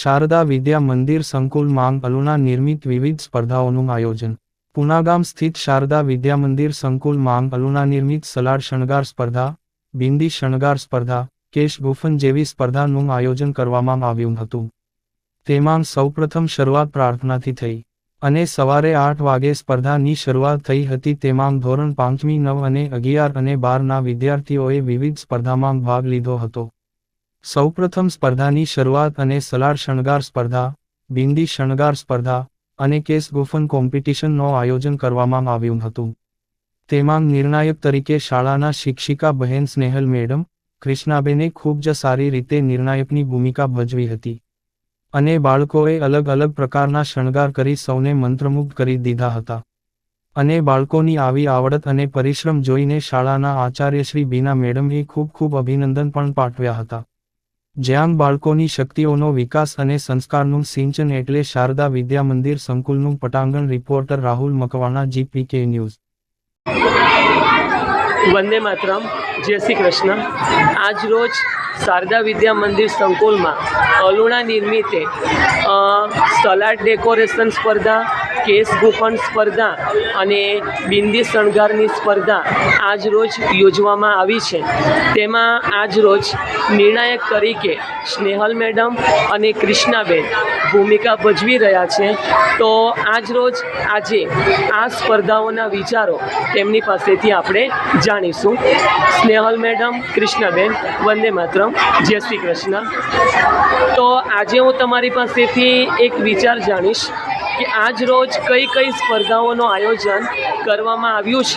શારદા વિદ્યા મંદિર સંકુલ માંગ અલુણા નિર્મિત વિવિધ સ્પર્ધાઓનું આયોજન. પુનાગામ સ્થિત શારદા વિદ્યા મંદિર સંકુલ માંગ અલુણા નિર્મિત સલાડ શણગાર સ્પર્ધા, બિંદી શણગાર સ્પર્ધા, કેશ ગુફન જેવી સ્પર્ધાનું આયોજન કરવામાં આવ્યું હતું. તેમાં સૌપ્રથમ શરૂઆત પ્રાર્થનાથી થઈ અને સવારે આઠ વાગે સ્પર્ધાની શરૂઆત થઈ હતી. તેમાં ધોરણ પાંચમી નવ અને અગિયાર અને બારના વિદ્યાર્થીઓએ વિવિધ સ્પર્ધામાં ભાગ લીધો હતો. સૌપ્રથમ સ્પર્ધાની શરૂઆત અને સલાડ શણગાર સ્પર્ધા, બિંદી શણગાર સ્પર્ધા અને કેસ ગુફન કોમ્પિટિશનનો આયોજન કરવામાં આવ્યું હતું. તેમાં નિર્ણાયક તરીકે શાળાના શિક્ષિકા બહેન સ્નેહલ મેડમ, કૃષ્ણાબેને ખૂબ જ સારી રીતે નિર્ણાયકની ભૂમિકા ભજવી હતી. અને બાળકોએ અલગ અલગ પ્રકારના શણગાર કરી સૌને મંત્રમુગ્ધ કરી દીધા હતા. અને બાળકોની આવી આવડત અને પરિશ્રમ જોઈને શાળાના આચાર્ય શ્રી બીના મેડમને ખૂબ ખૂબ અભિનંદન પણ પાઠવ્યા હતા. જ્યાં બાળકોની શક્તિઓનો વિકાસ અને સંસ્કારનું સિંચન એટલે શારદા વિદ્યા મંદિર સંકુલનું પટાંગણ reporter Rahul Makwana, GPK news. Vande Mataram, જય શ્રી કૃષ્ણ. આજ રોજ શારદા વિદ્યા મંદિર સંકુલમાં અલુણા નિર્મિતે સલાડ ડેકોરેશન સ્પર્ધા કેસ ગોપન સ્પર્ધા અને બિંદી શણગારની સ્પર્ધા આજ રોજ યોજવામાં આવી છે. તેમાં આજ રોજ નિર્ણાયક તરીકે સ્નેહલ મેડમ અને કૃષ્ણાબેન ભૂમિકા ભજવી રહ્યા છે. તો આજ રોજ આજે આ સ્પર્ધાઓના વિચારો તેમની પાસેથી આપણે જાણીશું. સ્નેહલ મેડમ, કૃષ્ણાબેન, વંદે માતરમ, જય શ્રી કૃષ્ણ. તો આજે હું તમારી પાસેથી એક વિચાર જાણીશ. કે આજ રોજ કઈ કઈ સ્પર્ધાઓનું આયોજન કરવામાં આવ્યું છે?